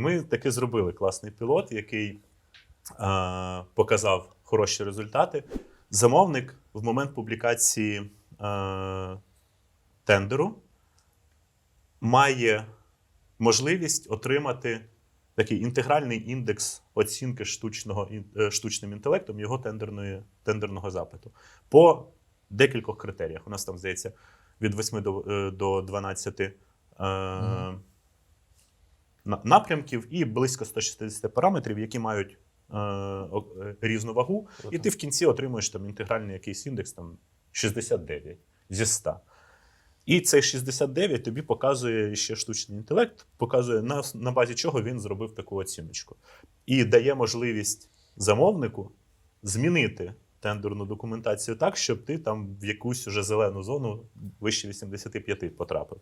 Ми таки зробили класний пілот, який е, показав хороші результати. Замовник в момент публікації е, тендеру має можливість отримати такий інтегральний індекс оцінки штучного, е, штучним інтелектом його тендерної, тендерного запиту по декількох критеріях. У нас там, здається, від 8 до, е, до 12 е, на- напрямків і близько 160 параметрів, які мають е, е, різну вагу, і ти в кінці отримуєш там інтегральний якийсь індекс там 69 зі 100. І цей 69 тобі показує ще штучний інтелект, показує на, на базі чого він зробив таку оціночку. І дає можливість замовнику змінити тендерну документацію так, щоб ти там в якусь уже зелену зону вище 85 потрапив.